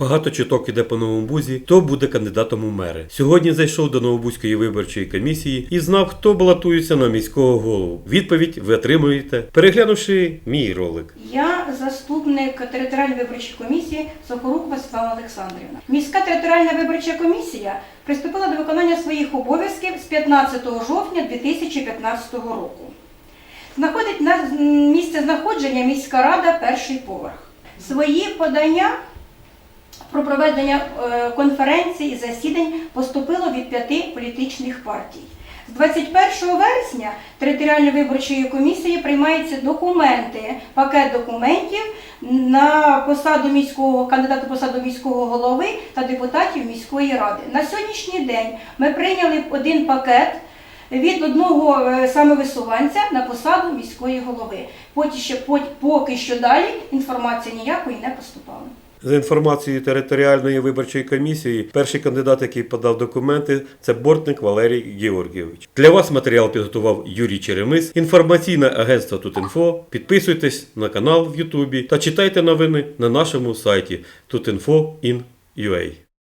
Багато чуток іде по новому бузі, хто буде кандидатом у мери. Сьогодні зайшов до Новобузької виборчої комісії і знав, хто балотується на міського голову. Відповідь ви отримуєте, переглянувши мій ролик. Я заступник територіальної виборчої комісії Сокорукова Світлана Олександрівна. Міська територіальна виборча комісія приступила до виконання своїх обов'язків з 15 жовтня 2015 року. Знаходить на місце знаходження міська рада перший поверх. Свої подання про проведення е, конференцій і засідань поступило від п'яти політичних партій. З 21 вересня територіальної виборчої комісії приймаються документи, пакет документів на посаду міського кандидата посаду міського голови та депутатів міської ради. На сьогоднішній день ми прийняли один пакет від одного е, самовисуванця на посаду міської голови. Поки що, поки що далі інформації ніякої не поступала. За інформацією територіальної виборчої комісії, перший кандидат, який подав документи, це бортник Валерій Георгійович. Для вас матеріал підготував Юрій Черемис, інформаційне агентство Тутінфо. Підписуйтесь на канал в Ютубі та читайте новини на нашому сайті tutinfo.in.ua.